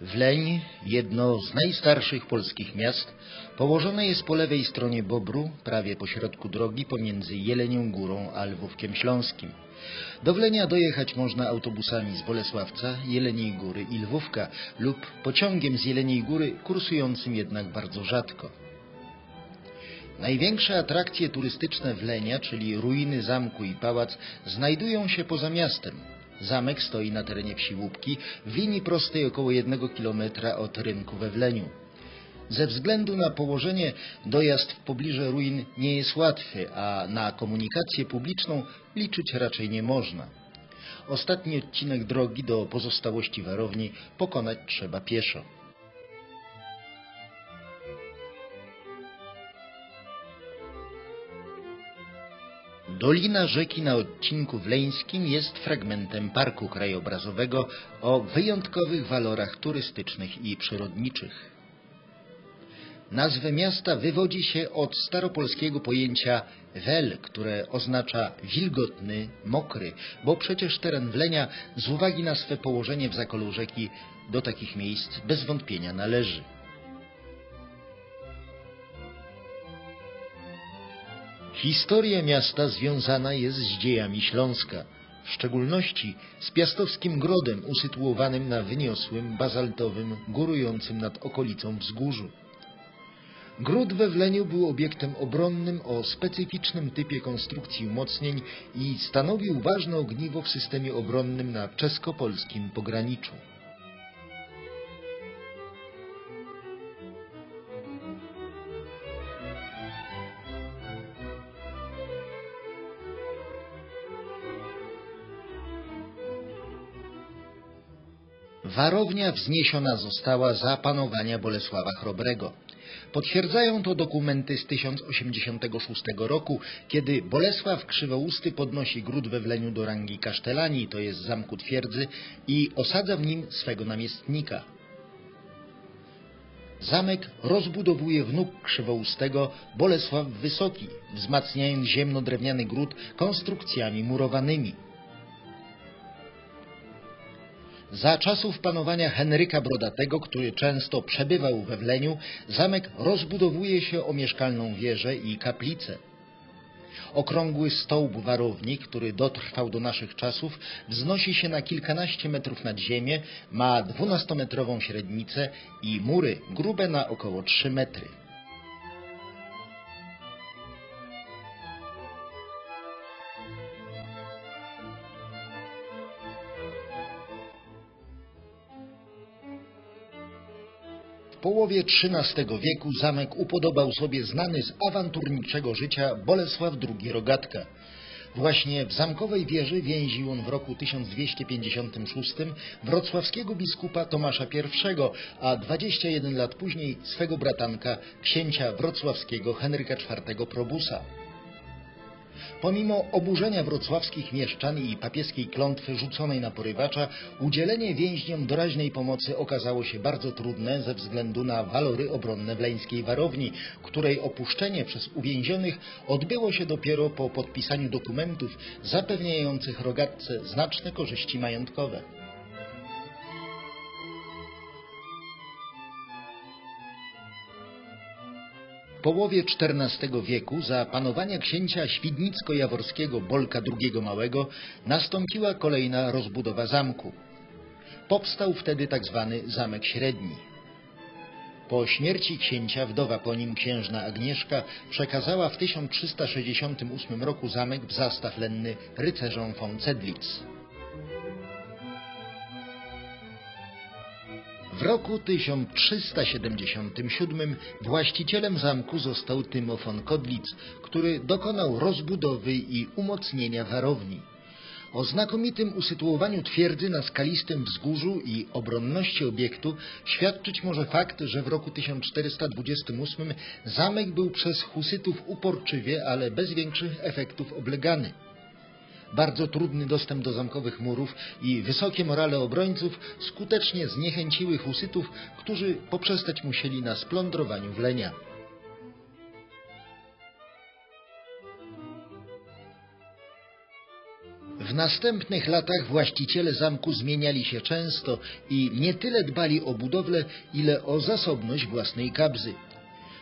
Wleń, jedno z najstarszych polskich miast, położone jest po lewej stronie Bobru, prawie pośrodku drogi pomiędzy Jelenią Górą a Lwówkiem Śląskim. Do Wlenia dojechać można autobusami z Bolesławca, Jeleniej Góry i Lwówka lub pociągiem z Jeleniej Góry, kursującym jednak bardzo rzadko. Największe atrakcje turystyczne Wlenia, czyli ruiny zamku i pałac, znajdują się poza miastem. Zamek stoi na terenie wsi Łupki, w linii prostej około jednego kilometra od rynku we Wleniu. Ze względu na położenie dojazd w pobliże ruin nie jest łatwy, a na komunikację publiczną liczyć raczej nie można. Ostatni odcinek drogi do pozostałości warowni pokonać trzeba pieszo. Dolina rzeki na odcinku wleńskim jest fragmentem parku krajobrazowego o wyjątkowych walorach turystycznych i przyrodniczych. Nazwę miasta wywodzi się od staropolskiego pojęcia wel, które oznacza wilgotny, mokry, bo przecież teren Wlenia z uwagi na swe położenie w zakolu rzeki do takich miejsc bez wątpienia należy. Historia miasta związana jest z dziejami Śląska, w szczególności z Piastowskim Grodem usytuowanym na wyniosłym, bazaltowym, górującym nad okolicą wzgórzu. Gród we Wleniu był obiektem obronnym o specyficznym typie konstrukcji umocnień i stanowił ważne ogniwo w systemie obronnym na czesko-polskim pograniczu. Warownia wzniesiona została za panowania Bolesława Chrobrego. Potwierdzają to dokumenty z 1086 roku, kiedy Bolesław Krzywousty podnosi gród we Wleniu do rangi kasztelanii, to jest zamku twierdzy, i osadza w nim swego namiestnika. Zamek rozbudowuje wnuk Krzywoustego Bolesław Wysoki, wzmacniając ziemno-drewniany gród konstrukcjami murowanymi. Za czasów panowania Henryka Brodatego, który często przebywał we Wleniu, zamek rozbudowuje się o mieszkalną wieżę i kaplicę. Okrągły stołb warowni, który dotrwał do naszych czasów, wznosi się na kilkanaście metrów nad ziemię, ma dwunastometrową średnicę i mury grube na około trzy metry. W połowie XIII wieku zamek upodobał sobie znany z awanturniczego życia Bolesław II Rogatka. Właśnie w zamkowej wieży więził on w roku 1256 wrocławskiego biskupa Tomasza I, a 21 lat później swego bratanka, księcia wrocławskiego Henryka IV Probusa. Pomimo oburzenia wrocławskich mieszczan i papieskiej klątwy rzuconej na porywacza, udzielenie więźniom doraźnej pomocy okazało się bardzo trudne ze względu na walory obronne wleńskiej warowni, której opuszczenie przez uwięzionych odbyło się dopiero po podpisaniu dokumentów zapewniających rogatce znaczne korzyści majątkowe. Połowie XIV wieku za panowania księcia świdnicko-jaworskiego Bolka II Małego nastąpiła kolejna rozbudowa zamku. Powstał wtedy tzw. Zamek Średni. Po śmierci księcia wdowa po nim księżna Agnieszka przekazała w 1368 roku zamek w zastaw lenny rycerzom von Cedlitz. W roku 1377 właścicielem zamku został Tymofon Kodlic, który dokonał rozbudowy i umocnienia warowni. O znakomitym usytuowaniu twierdzy na skalistym wzgórzu i obronności obiektu świadczyć może fakt, że w roku 1428 zamek był przez husytów uporczywie, ale bez większych efektów oblegany bardzo trudny dostęp do zamkowych murów i wysokie morale obrońców skutecznie zniechęciły husytów, którzy poprzestać musieli na splądrowaniu Wlenia. W następnych latach właściciele zamku zmieniali się często i nie tyle dbali o budowlę, ile o zasobność własnej kabzy.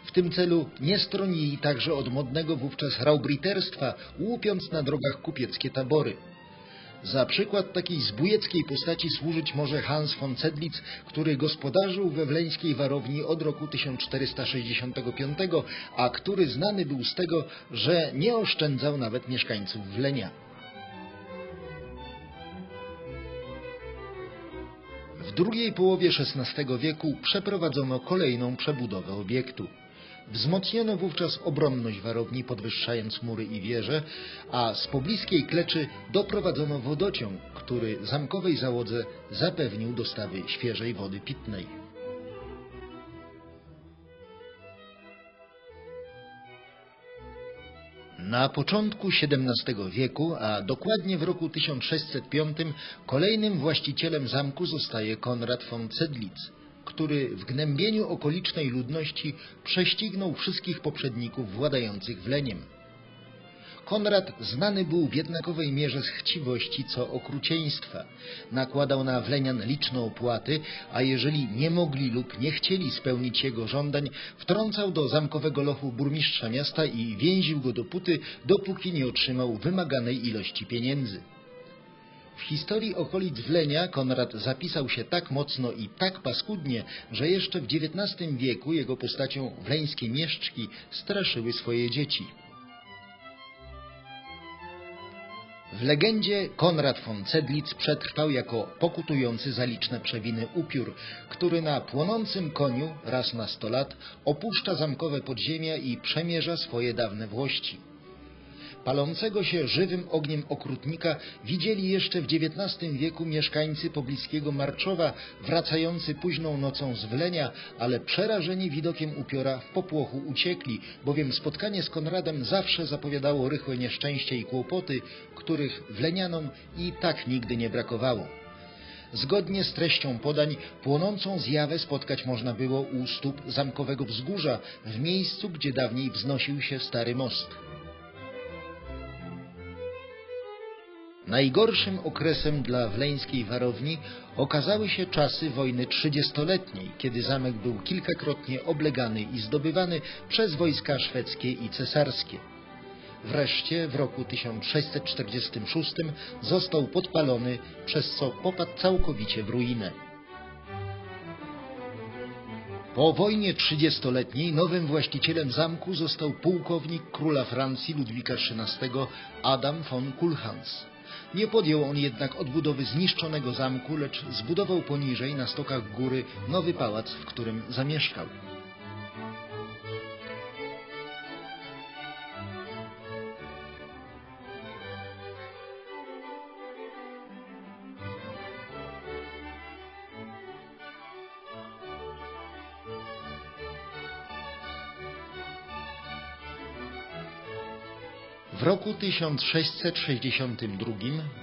W tym celu nie stronili także od modnego wówczas raubriterstwa, łupiąc na drogach kupieckie tabory. Za przykład takiej zbójeckiej postaci służyć może Hans von Zedlitz, który gospodarzył we wleńskiej warowni od roku 1465, a który znany był z tego, że nie oszczędzał nawet mieszkańców Wlenia. W drugiej połowie XVI wieku przeprowadzono kolejną przebudowę obiektu. Wzmocniono wówczas obronność warowni, podwyższając mury i wieże, a z pobliskiej kleczy doprowadzono wodociąg, który zamkowej załodze zapewnił dostawy świeżej wody pitnej. Na początku XVII wieku, a dokładnie w roku 1605, kolejnym właścicielem zamku zostaje Konrad von Zedlitz który w gnębieniu okolicznej ludności prześcignął wszystkich poprzedników władających Wleniem. Konrad znany był w jednakowej mierze z chciwości co okrucieństwa. Nakładał na Wlenian liczne opłaty, a jeżeli nie mogli lub nie chcieli spełnić jego żądań, wtrącał do zamkowego lochu burmistrza miasta i więził go do puty, dopóki nie otrzymał wymaganej ilości pieniędzy. W historii okolic Wlenia Konrad zapisał się tak mocno i tak paskudnie, że jeszcze w XIX wieku jego postacią wleńskie mieszczki straszyły swoje dzieci. W legendzie Konrad von Cedlitz przetrwał jako pokutujący za liczne przewiny upiór, który na płonącym koniu raz na sto lat opuszcza zamkowe podziemia i przemierza swoje dawne włości. Palącego się żywym ogniem okrutnika widzieli jeszcze w XIX wieku mieszkańcy pobliskiego Marczowa, wracający późną nocą z Wlenia, ale przerażeni widokiem upiora w popłochu uciekli, bowiem spotkanie z Konradem zawsze zapowiadało rychłe nieszczęście i kłopoty, których Wlenianom i tak nigdy nie brakowało. Zgodnie z treścią podań, płonącą zjawę spotkać można było u stóp zamkowego wzgórza, w miejscu, gdzie dawniej wznosił się stary most. Najgorszym okresem dla wleńskiej warowni okazały się czasy wojny trzydziestoletniej, kiedy zamek był kilkakrotnie oblegany i zdobywany przez wojska szwedzkie i cesarskie. Wreszcie w roku 1646 został podpalony, przez co popadł całkowicie w ruinę. Po wojnie trzydziestoletniej nowym właścicielem zamku został pułkownik króla Francji Ludwika XIII Adam von Kulhans. Nie podjął on jednak odbudowy zniszczonego zamku, lecz zbudował poniżej, na stokach góry, nowy pałac, w którym zamieszkał. Roku 1662,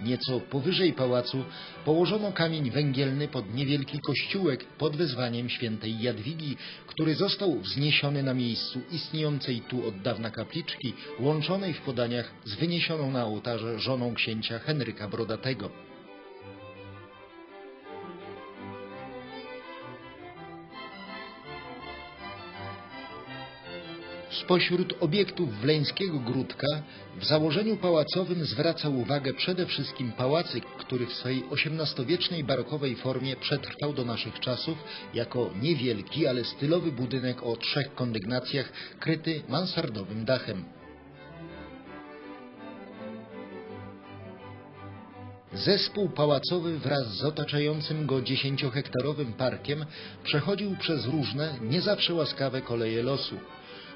nieco powyżej pałacu, położono kamień węgielny pod niewielki kościółek pod wezwaniem świętej Jadwigi, który został wzniesiony na miejscu istniejącej tu od dawna kapliczki, łączonej w podaniach z wyniesioną na ołtarze żoną księcia Henryka Brodatego. Spośród obiektów wleńskiego Gródka w założeniu pałacowym zwracał uwagę przede wszystkim pałacyk, który w swej XVIII-wiecznej barokowej formie przetrwał do naszych czasów jako niewielki, ale stylowy budynek o trzech kondygnacjach kryty mansardowym dachem. Zespół pałacowy wraz z otaczającym go dziesięciohektarowym parkiem przechodził przez różne, nie zawsze łaskawe koleje losu.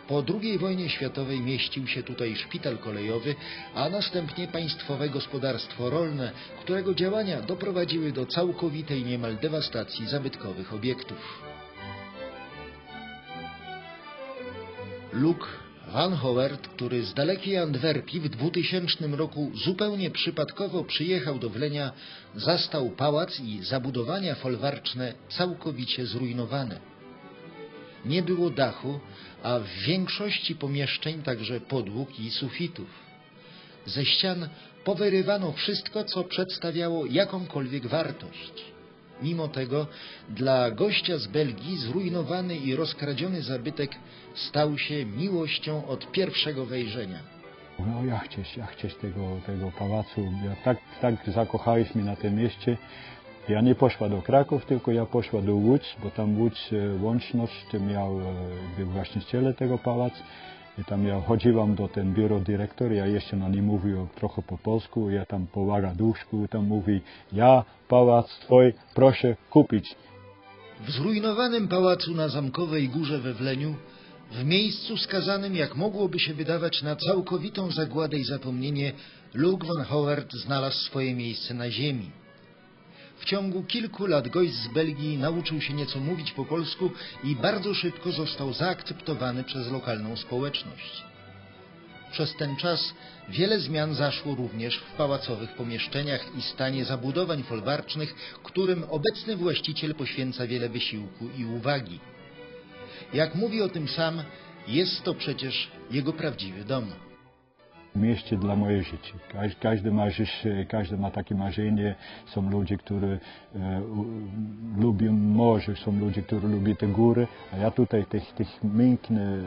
Po II wojnie światowej mieścił się tutaj szpital kolejowy, a następnie państwowe gospodarstwo rolne, którego działania doprowadziły do całkowitej niemal dewastacji zabytkowych obiektów. Luke Van Howard, który z dalekiej Antwerpii w 2000 roku zupełnie przypadkowo przyjechał do Wlenia, zastał pałac i zabudowania folwarczne całkowicie zrujnowane nie było dachu, a w większości pomieszczeń także podłóg i sufitów. Ze ścian powyrywano wszystko, co przedstawiało jakąkolwiek wartość. Mimo tego dla gościa z Belgii zrujnowany i rozkradziony zabytek stał się miłością od pierwszego wejrzenia. No ja chcieć, ja chcieć tego, tego pałacu. Ja tak, tak zakochałeś mnie na tym mieście. Ja nie poszła do Kraków, tylko ja poszła do Łódź, bo tam Łódź e, łączność miał, e, był właściciele tego pałacu. I tam ja chodziłam do ten biuro dyrektor, ja jeszcze na nie mówił trochę po polsku, ja tam po łagadłuszku, tam mówi, ja pałac twój proszę kupić. W zrujnowanym pałacu na Zamkowej Górze we Wleniu, w miejscu skazanym, jak mogłoby się wydawać, na całkowitą zagładę i zapomnienie, Luke van Howard znalazł swoje miejsce na ziemi. W ciągu kilku lat gość z Belgii nauczył się nieco mówić po polsku i bardzo szybko został zaakceptowany przez lokalną społeczność. Przez ten czas wiele zmian zaszło również w pałacowych pomieszczeniach i stanie zabudowań folwarcznych, którym obecny właściciel poświęca wiele wysiłku i uwagi. Jak mówi o tym sam, jest to przecież jego prawdziwy dom. Mieście dla moje życie. Każ, każdy, marzy, się- każdy ma takie marzenie. Są ludzie, którzy e, lubią morze, są ludzie, którzy lubią te góry, a ja tutaj tych, tych miękkie e,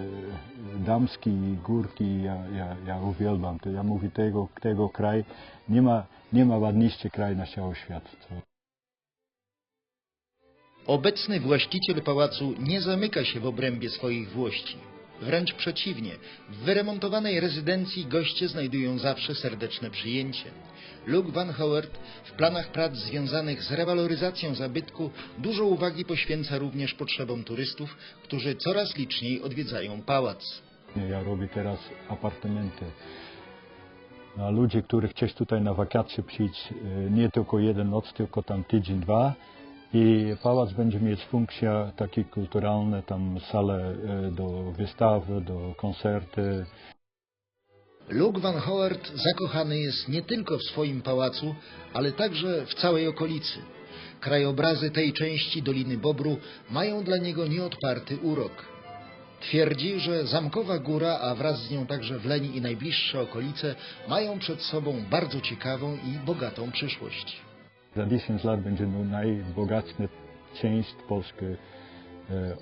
damskie górki, ja, ja, ja uwielbiam. To ja mówię, tego, tego kraj, nie ma, nie ma ładniejszy kraj na całym świecie. To, Obecny właściciel pałacu nie zamyka się w obrębie swoich włości. Wręcz przeciwnie, w wyremontowanej rezydencji goście znajdują zawsze serdeczne przyjęcie. Luke Van Howard w planach prac związanych z rewaloryzacją zabytku dużo uwagi poświęca również potrzebom turystów, którzy coraz liczniej odwiedzają pałac. Ja robię teraz apartamenty. A ludzie, którzy chcą tutaj na wakacje przyjść, e, nie tylko jeden noc, tylko tam tydzień, dwa. I pałac będzie mieć funkcje takie kulturalne, tam sale e, do wystawy, do koncerty. Luke Van Howard zakochany jest nie tylko w swoim pałacu, ale także w całej okolicy. Krajobrazy tej części Doliny Bobru mają dla niego nieodparty urok. Twierdzi, że Zamkowa Góra, a wraz z nią także Wleń i najbliższe okolice mają przed sobą bardzo ciekawą i bogatą przyszłość. Za 10 lat będzie no najbogatsza część Polski e,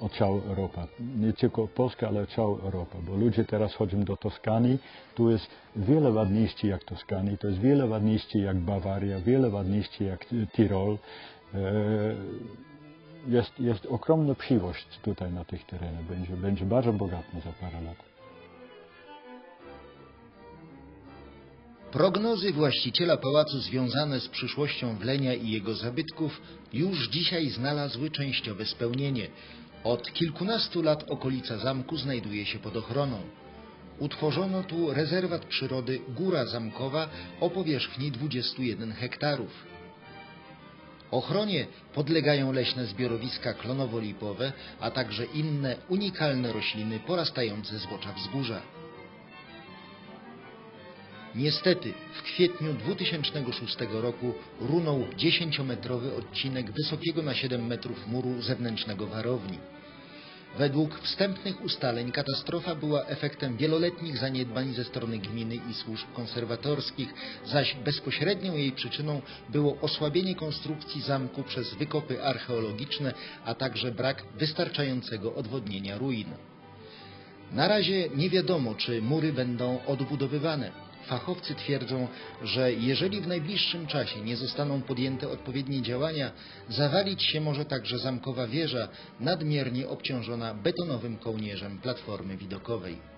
od całej Europy. Nie tylko Polska, ale cała Europa, bo ludzie teraz chodzą do Toskanii. Tu jest wiele ładniejszy jak Toskanii, to jest wiele ładniejszy jak Bawaria, wiele ładniejszy jak Tirol. E, Jest, jest ogromna przyszłość tutaj na tych terenach. Będzie, będzie bardzo bogatna za parę lat. Prognozy właściciela pałacu związane z przyszłością Wlenia i jego zabytków już dzisiaj znalazły częściowe spełnienie. Od kilkunastu lat okolica zamku znajduje się pod ochroną. Utworzono tu rezerwat przyrody Góra Zamkowa o powierzchni 21 hektarów. Ochronie podlegają leśne zbiorowiska klonowo-lipowe, a także inne unikalne rośliny porastające zbocza wzgórza. Niestety, w kwietniu 2006 roku runął 10-metrowy odcinek wysokiego na 7 metrów muru zewnętrznego warowni. Według wstępnych ustaleń katastrofa była efektem wieloletnich zaniedbań ze strony gminy i służb konserwatorskich, zaś bezpośrednią jej przyczyną było osłabienie konstrukcji zamku przez wykopy archeologiczne, a także brak wystarczającego odwodnienia ruin. Na razie nie wiadomo, czy mury będą odbudowywane. Fachowcy twierdzą, że jeżeli w najbliższym czasie nie zostaną podjęte odpowiednie działania, zawalić się może także zamkowa wieża, nadmiernie obciążona betonowym kołnierzem platformy widokowej.